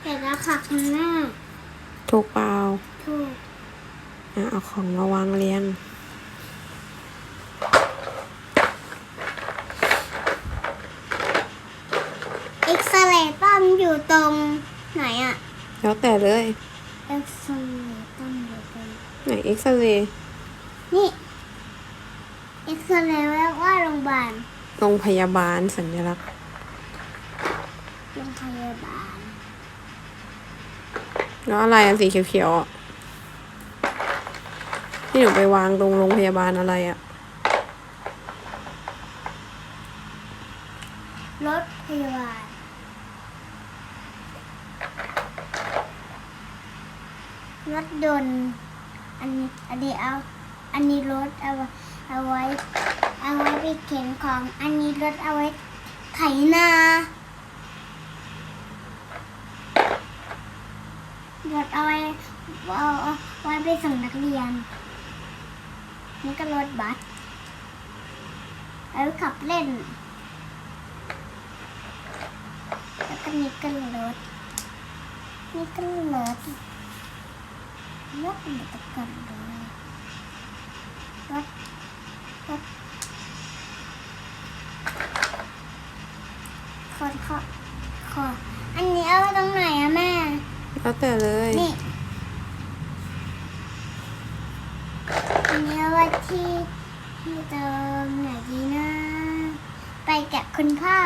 เสร็จแล้วค่ะคุณแม่ถูกเปล่าถูกอะเอาของมาวางเรียงเอ็กซเรย์ตั้มอยู่ตรงไหนอะแล้วแต่เลยเอ็กซเรย์ตั้มอยู่ตรงไหนเอ็กซเรย์นี่เอ็กซเรย์แปลว่าโรงพยาบาลโรงพยาบาลสัญลักษณ์โรงพยาบาล แล้วอะไรอันสีเขียวๆอะที่หนูไปวางตรงโรงพยาบาลอะไรอะ รถพยาบาลรถยนต์อันนี้อันนี้เอา อันนี้รถเอาเอาไว้ เอาไว้ไปเข็นของ อันนี้รถเอาไว้ไถนา รถเอาไว้เอาเอาไว้ไปส่งนักเรียน นี่ก็รถบัสเอาไว้ขับเล่น แล้วก็นี่ก็รถนี่ก็รถรถมือนตะกันเลยรถรถคนขอขออันนี้เอาไว้ตรงไหนอะแม่ แล้วแต่เลย นี่อันนี้เอาที่ที่ตรงไหนดีนะ ไปกับคุณพ่อ